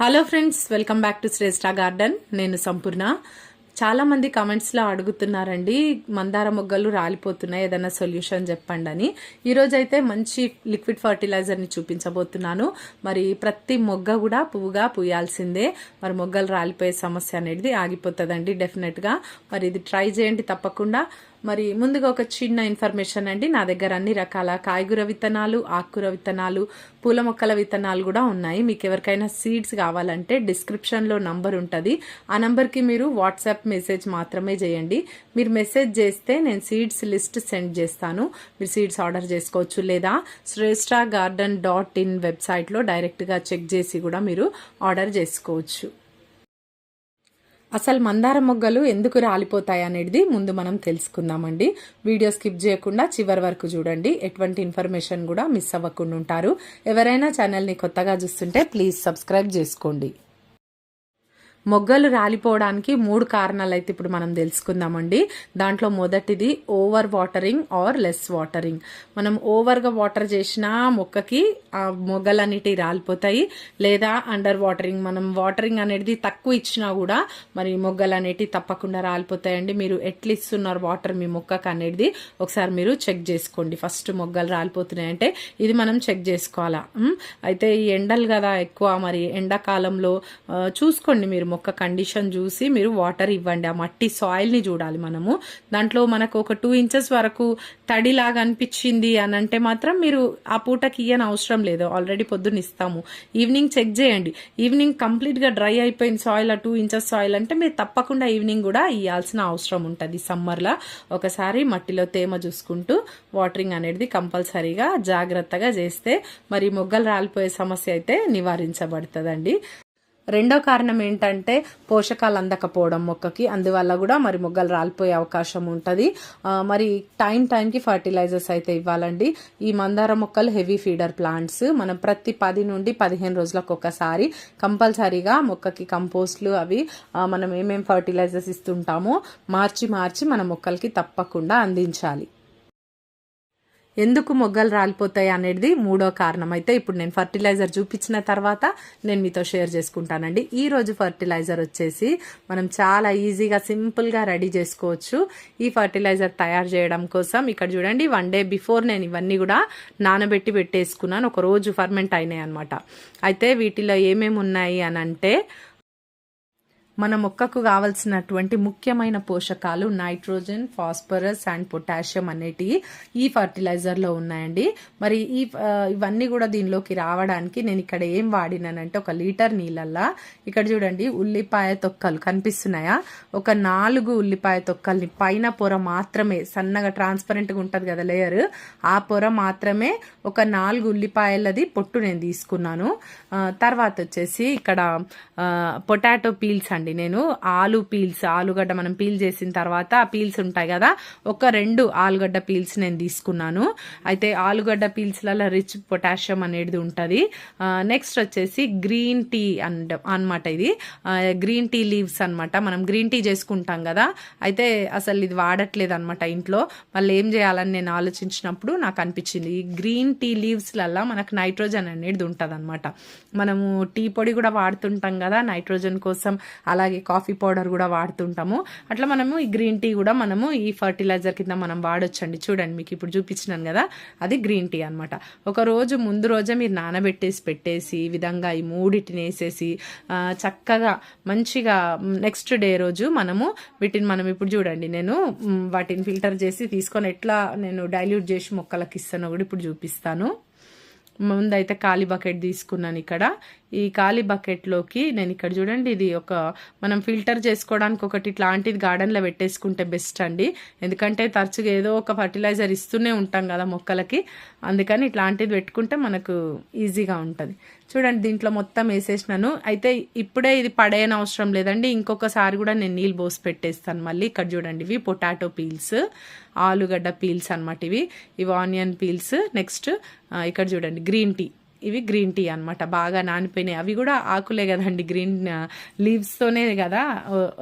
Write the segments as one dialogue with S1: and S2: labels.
S1: Hello friends welcome back to Shreshta garden నేను సంపూర్ణ. చాలామంది కామెంట్స్లో అడుగుతున్నారండి మందార మొగ్గలు రాలిపోతున్నాయి ఏదైనా సొల్యూషన్ చెప్పండి అని. ఈరోజైతే అయితే మంచి లిక్విడ్ ఫర్టిలైజర్ని చూపించబోతున్నాను. మరి ప్రతి మొగ్గ కూడా పువ్వుగా పూయాల్సిందే. మరి మొగ్గలు రాలిపోయే సమస్య అనేది ఆగిపోతుందండి డెఫినెట్గా మరి ఇది ట్రై చేయండి తప్పకుండా. మరి ముందుగా ఒక చిన్న ఇన్ఫర్మేషన్ అండి. నా దగ్గర అన్ని రకాల కాయగూర విత్తనాలు ఆకుకూర విత్తనాలు పూల మొక్కల విత్తనాలు కూడా ఉన్నాయి. మీకు ఎవరికైనా సీడ్స్ కావాలంటే డిస్క్రిప్షన్లో నంబర్ ఉంటుంది. ఆ నంబర్కి మీరు వాట్సాప్ మెసేజ్ మాత్రమే చేయండి. మీరు మెసేజ్ చేస్తే నేను సీడ్స్ లిస్ట్ సెండ్ చేస్తాను. మీరు సీడ్స్ ఆర్డర్ చేసుకోవచ్చు లేదా శ్రేష్ఠ గార్డెన్ డాట్ ఇన్ వెబ్సైట్లో డైరెక్ట్గా చెక్ చేసి కూడా మీరు ఆర్డర్ చేసుకోవచ్చు. అసలు మందార మొగ్గలు ఎందుకు రాలిపోతాయి అనేది ముందు మనం తెలుసుకుందామండి. వీడియో స్కిప్ చేయకుండా చివరి వరకు చూడండి. ఎటువంటి ఇన్ఫర్మేషన్ కూడా మిస్ అవ్వకుండా ఉంటారు. ఎవరైనా ఛానల్ని కొత్తగా చూస్తుంటే ప్లీజ్ సబ్స్క్రైబ్ చేసుకోండి. మొగ్గలు రాలిపోవడానికి మూడు కారణాలు అయితే ఇప్పుడు మనం తెలుసుకుందామండి. దాంట్లో మొదటిది over watering or less watering. మనం ఓవర్గా వాటర్ చేసిన మొక్కకి ఆ మొగ్గలన్నిటి రాలిపోతాయి. లేదా అండర్ వాటరింగ్ మనం వాటరింగ్ అనేది తక్కువ ఇచ్చినా కూడా మరి మొగ్గలు అనేటివి తప్పకుండా రాలిపోతాయండి. మీరు ఎట్లా ఇస్తున్నారు వాటర్ మీ మొక్కకు అనేది ఒకసారి మీరు చెక్ చేసుకోండి. ఫస్ట్ మొగ్గలు రాలిపోతున్నాయి అంటే ఇది మనం చెక్ చేసుకోవాలా? అయితే ఈ ఎండలు కదా ఎక్కువ. మరి ఎండాకాలంలో చూసుకోండి మీరు మొక్క కండిషన్ చూసి మీరు వాటర్ ఇవ్వండి. ఆ మట్టి సాయిల్ని చూడాలి మనము. దాంట్లో మనకు ఒక టూ ఇంచెస్ వరకు తడిలాగా అనిపించింది అని అంటే మాత్రం మీరు ఆ పూటకి ఇయ్యని అవసరం లేదు. ఆల్రెడీ పొద్దున్న ఇస్తాము. ఈవినింగ్ చెక్ చేయండి. ఈవినింగ్ కంప్లీట్గా డ్రై అయిపోయిన సాయిల్ ఆ టూ ఇంచెస్ సాయిల్ అంటే మీరు తప్పకుండా ఈవినింగ్ కూడా ఇవ్వాల్సిన అవసరం ఉంటుంది. సమ్మర్లో ఒకసారి మట్టిలో తేమ చూసుకుంటూ వాటరింగ్ అనేది కంపల్సరీగా జాగ్రత్తగా చేస్తే మరి మొగ్గలు రాలిపోయే సమస్య అయితే నివారించబడుతుందండి. రెండో కారణం ఏంటంటే పోషకాలు అందకపోవడం మొక్కకి. అందువల్ల కూడా మరి మొగ్గలు రాలిపోయే అవకాశం ఉంటుంది. మరి టైం టైంకి ఫర్టిలైజర్స్ అయితే ఇవ్వాలండి. ఈ మందార మొక్కలు హెవీ ఫీడర్ ప్లాంట్స్. మనం ప్రతి పది నుండి పదిహేను రోజులకు ఒకసారి కంపల్సరీగా మొక్కకి కంపోస్ట్లు అవి మనం ఏమేమి ఫర్టిలైజర్స్ ఇస్తుంటామో మార్చి మార్చి మన మొక్కలకి తప్పకుండా అందించాలి. ఎందుకు మొగ్గలు రాలిపోతాయి అనేది మూడో కారణం అయితే ఇప్పుడు నేను ఫర్టిలైజర్ చూపించిన తర్వాత నేను మీతో షేర్ చేసుకుంటానండి. ఈ రోజు ఫర్టిలైజర్ వచ్చేసి మనం చాలా ఈజీగా సింపుల్గా రెడీ చేసుకోవచ్చు. ఈ ఫర్టిలైజర్ తయారు చేయడం కోసం ఇక్కడ చూడండి వన్ డే బిఫోర్ నేను ఇవన్నీ కూడా నానబెట్టి పెట్టేసుకున్నాను. ఒక రోజు ఫర్మెంట్ అయినాయి అనమాట అయితే వీటిలో ఏమేమి ఉన్నాయి అని అంటే మన మొక్కకు కావలసినటువంటి ముఖ్యమైన పోషకాలు నైట్రోజన్ ఫాస్ఫరస్ అండ్ పొటాషియం అనేటివి ఈ ఫర్టిలైజర్లో ఉన్నాయండి. మరి ఈ ఇవన్నీ కూడా దీనిలోకి రావడానికి నేను ఇక్కడ ఏం వాడినానంటే ఒక లీటర్ నీళ్ళల్లా ఇక్కడ చూడండి ఉల్లిపాయ తొక్కలు కనిపిస్తున్నాయా? ఒక నాలుగు ఉల్లిపాయ తొక్కల్ని పైన పొర మాత్రమే సన్నగా ట్రాన్స్పరెంట్గా ఉంటుంది కదా లేయర్ ఆ పొర మాత్రమే ఒక నాలుగు ఉల్లిపాయలది పొట్టు నేను తీసుకున్నాను. తర్వాత వచ్చేసి ఇక్కడ పొటాటో పీల్స్ అండి. అండి నేను ఆలు పీల్స్ ఆలుగడ్డ మనం పీల్ చేసిన తర్వాత పీల్స్ ఉంటాయి కదా ఒక రెండు ఆలుగడ్డ పీల్స్ నేను తీసుకున్నాను. అయితే ఆలుగడ్డ పీల్స్లలో రిచ్ పొటాషియం అనేది ఉంటుంది. నెక్స్ట్ వచ్చేసి గ్రీన్ టీ అండ్ అనమాట ఇది. గ్రీన్ టీ లీవ్స్ అనమాట మనం గ్రీన్ టీ చేసుకుంటాం కదా అయితే అసలు ఇది వాడట్లేదు అనమాట ఇంట్లో. మళ్ళీ ఏం చేయాలని నేను ఆలోచించినప్పుడు నాకు అనిపించింది ఈ గ్రీన్ టీ లీవ్స్లలో మనకు నైట్రోజన్ అనేది ఉంటుంది అనమాట మనము టీ పొడి కూడా వాడుతుంటాం కదా నైట్రోజన్ కోసం అలాగే కాఫీ పౌడర్ కూడా వాడుతుంటాము. అట్లా మనము ఈ గ్రీన్ టీ కూడా మనము ఈ ఫర్టిలైజర్ కింద మనం వాడొచ్చండి. చూడండి మీకు ఇప్పుడు చూపించినాను కదా అది గ్రీన్ టీ అనమాట ఒక రోజు ముందు రోజే మీరు నానబెట్టేసి పెట్టేసి ఈ విధంగా ఈ మూడిటిని వేసేసి చక్కగా మంచిగా నెక్స్ట్ డే రోజు మనము వీటిని మనం ఇప్పుడు చూడండి నేను వాటిని ఫిల్టర్ చేసి తీసుకొని ఎట్లా నేను డైల్యూట్ చేసి మొక్కలకి ఇస్తానో కూడా ఇప్పుడు చూపిస్తాను. ముందైతే ఖాళీ బకెట్ తీసుకున్నాను ఇక్కడ. ఈ ఖాళీ బకెట్లోకి నేను ఇక్కడ చూడండి ఇది ఒక మనం ఫిల్టర్ చేసుకోవడానికి ఒకటి ఇట్లాంటిది గార్డెన్లో పెట్టేసుకుంటే బెస్ట్ అండి. ఎందుకంటే తరచుగా ఏదో ఒక ఫర్టిలైజర్ ఇస్తూనే ఉంటాం కదా మొక్కలకి. అందుకని ఇట్లాంటిది పెట్టుకుంటే మనకు ఈజీగా ఉంటుంది. చూడండి దీంట్లో మొత్తం వేసేసినాను. అయితే ఇప్పుడే ఇది పడేయని అవసరం లేదండి. ఇంకొకసారి కూడా నేను నీళ్ళు పోసి పెట్టేస్తాను మళ్ళీ. ఇక్కడ చూడండి ఇవి పొటాటో పీల్స్ ఆలుగడ్డ పీల్స్ అనమాట ఇవి. ఇవి ఆనియన్ పీల్స్. నెక్స్ట్ ఇక్కడ చూడండి గ్రీన్ టీ. ఇవి గ్రీన్ టీ అన్నమాట. బాగా నానిపోయినాయి. అవి కూడా ఆకులే కదండి గ్రీన్ లీవ్స్తోనే కదా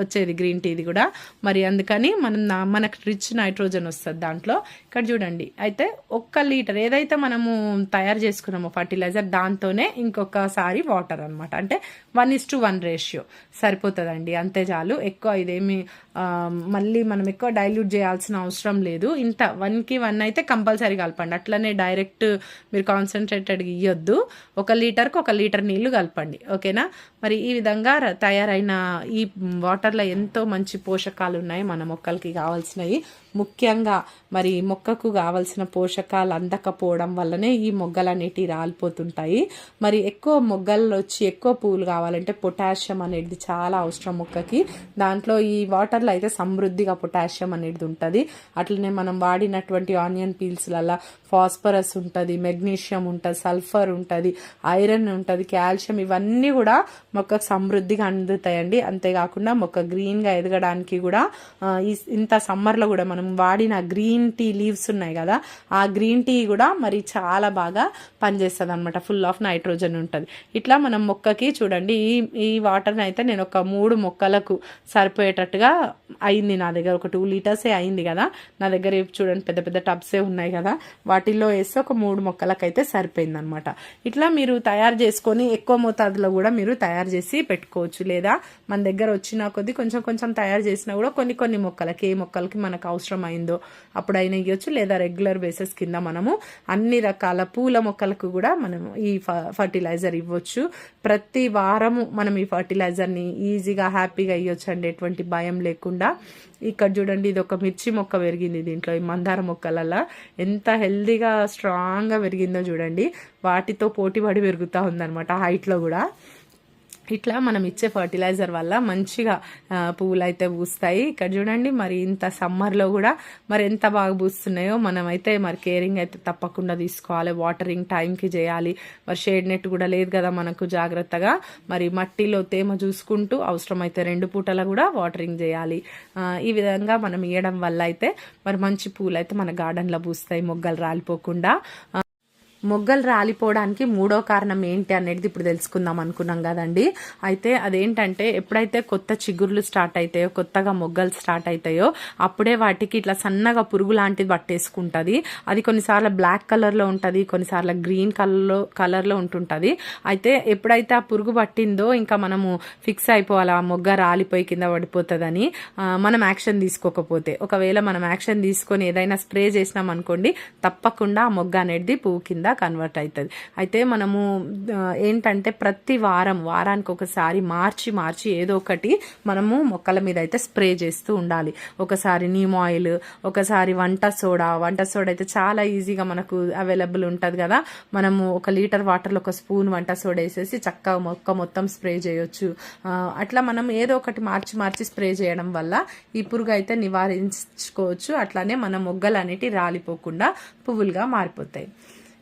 S1: వచ్చేది గ్రీన్ టీది కూడా. మరి అందుకని మనం మనకు రిచ్ నైట్రోజన్ వస్తుంది దాంట్లో. ఇక్కడ చూడండి అయితే ఒక్క లీటర్ ఏదైతే మనము తయారు చేసుకున్నామో ఫర్టిలైజర్ దాంతోనే ఇంకొకసారి వాటర్ అన్నమాట. అంటే one is to one ratio సరిపోతుందండి అంతే చాలు. ఎక్కువ ఇదేమి మళ్ళీ మనం ఎక్కువ డైల్యూట్ చేయాల్సిన అవసరం లేదు. ఇంత వన్కి వన్ అయితే కంపల్సరీ కలపండి. అట్లనే డైరెక్ట్ మీరు కాన్సన్ట్రేటెడ్ ఇవ్వద్దు ఒక లీటర్కి ఒక లీటర్ నీళ్ళు కలపండి. ఓకేనా? మరి ఈ విధంగా తయారైన ఈ వాటర్లో ఎంతో మంచి పోషకాలు ఉన్నాయి మన మొక్కలకి కావాల్సినవి. ముఖ్యంగా మరి మొక్కకు కావలసిన పోషకాలు అందకపోవడం వల్లనే ఈ మొగ్గలు అనేటివి రాలిపోతుంటాయి. మరి ఎక్కువ మొగ్గల్లో వచ్చి ఎక్కువ పువ్వులు కావాలంటే పొటాషియం అనేది చాలా అవసరం మొక్కకి. దాంట్లో ఈ వాటర్లో అయితే సమృద్ధిగా పొటాషియం అనేది ఉంటుంది. అట్లనే మనం వాడినటువంటి ఆనియన్ పీల్స్లలో ఫాస్ఫరస్ ఉంటుంది మెగ్నీషియం ఉంటుంది సల్ఫర్ ఉంటుంది ఐరన్ ఉంటుంది కాల్షియం ఇవన్నీ కూడా మొక్కకు సమృద్ధిగా అందుతాయండి. అంతేకాకుండా మొక్క గ్రీన్గా ఎదగడానికి కూడా ఈ ఇంత సమ్మర్లో కూడా మనం వాడిన గ్రీన్ టీ లీవ్స్ ఉన్నాయి కదా ఆ గ్రీన్ టీ కూడా మరి చాలా బాగా పనిచేస్తుంది అనమాట ఫుల్ ఆఫ్ నైట్రోజన్ ఉంటుంది. ఇట్లా మనం మొక్కకి చూడండి ఈ ఈ వాటర్ని అయితే నేను ఒక మూడు మొక్కలకు సరిపోయేటట్టుగా అయింది నా దగ్గర. ఒక టూ లీటర్సే అయింది కదా. నా దగ్గర చూడండి పెద్ద పెద్ద టబ్సే ఉన్నాయి కదా. వాటిల్లో వేస్తే ఒక మూడు మొక్కలకైతే సరిపోయింది అనమాట ఇట్లా మీరు తయారు చేసుకొని ఎక్కువ మోతాదులో కూడా మీరు తయారు చేసి పెట్టుకోవచ్చు. లేదా మన దగ్గర వచ్చిన కొద్దీ కొంచెం కొంచెం తయారు చేసినా కూడా కొన్ని కొన్ని మొక్కలకి ఏ మొక్కలకి మనకు అవసరం అయిందో అప్పుడైనా ఇవ్వచ్చు లేదా రెగ్యులర్ బేసిస్ కింద మనము అన్ని రకాల పూల మొక్కలకు కూడా మనము ఈ ఫర్టిలైజర్ ఇవ్వచ్చు. ప్రతి వారము మనం ఈ ఫర్టిలైజర్ని ఈజీగా హ్యాపీగా ఇవ్వచ్చు అండి ఎటువంటి భయం లేకుండా. ఇక్కడ చూడండి ఇది ఒక మిర్చి మొక్క పెరిగింది దీంట్లో ఈ మందార మొక్కలలో. ఎంత హెల్దీగా స్ట్రాంగ్గా పెరిగిందో చూడండి. వాటితో పోటీ పడి పెరుగుతూ ఉందన్నమాట హైట్లో కూడా. ఇట్లా మనం ఇచ్చే ఫర్టిలైజర్ వల్ల మంచిగా ఆ, పువ్వులు అయితే పూస్తాయి. ఇక్కడ చూడండి మరి ఇంత సమ్మర్లో కూడా మరి ఎంత బాగా పూస్తున్నాయో మనమైతే మరి కేరింగ్ అయితే తప్పకుండా తీసుకోవాలి. వాటరింగ్ టైంకి చేయాలి. మరి షేడ్ నెట్ కూడా లేదు కదా మనకు జాగ్రత్తగా. మరి మట్టిలో తేమ చూసుకుంటూ అవసరమైతే రెండు పూటల కూడా వాటరింగ్ చేయాలి. ఈ విధంగా మనం ఇవ్వడం వల్ల అయితే మరి మంచి పూలు అయితే మన గార్డెన్లో పూస్తాయి మొగ్గలు రాలిపోకుండా. మొగ్గలు రాలిపోవడానికి మూడో కారణం ఏంటి అనేది ఇప్పుడు తెలుసుకుందాం అనుకున్నాం కదండి. అయితే అదేంటంటే ఎప్పుడైతే కొత్త చిగుర్లు స్టార్ట్ అవుతాయో కొత్తగా మొగ్గలు స్టార్ట్ అవుతాయో అప్పుడే వాటికి ఇట్లా సన్నగా పురుగు లాంటిది పట్టేసుకుంటుంది. అది కొన్నిసార్లు బ్లాక్ కలర్లో ఉంటుంది కొన్నిసార్లు గ్రీన్ కలర్లో కలర్లో ఉంటుంటుంది. అయితే ఎప్పుడైతే ఆ పురుగు పట్టిందో ఇంకా మనము ఫిక్స్ అయిపోవాలి ఆ మొగ్గ రాలిపోయి కింద పడిపోతుందని మనం యాక్షన్ తీసుకోకపోతే. ఒకవేళ మనం యాక్షన్ తీసుకొని ఏదైనా స్ప్రే చేసినాం అనుకోండి తప్పకుండా ఆ మొగ్గ అనేది పువ్వు కింద కన్వర్ట్ అవుతుంది. అయితే మనము ఏంటంటే ప్రతి వారం వారానికి ఒకసారి మార్చి మార్చి ఏదో ఒకటి మనము మొక్కల మీద అయితే స్ప్రే చేస్తూ ఉండాలి. ఒకసారి నీమ్ ఆయిల్ ఒకసారి వంట సోడా. వంట సోడా అయితే చాలా ఈజీగా మనకు అవైలబుల్ ఉంటుంది కదా. మనము ఒక లీటర్ వాటర్లో ఒక స్పూన్ వంట సోడా వేసేసి చక్కగా మొక్క మొత్తం స్ప్రే చేయొచ్చు. అట్లా మనం ఏదో ఒకటి మార్చి మార్చి స్ప్రే చేయడం వల్ల ఈ పురుగు అయితే నివారించుకోవచ్చు. అట్లానే మన మొగ్గలు అనేటివి రాలిపోకుండా పువ్వులుగా మారిపోతాయి.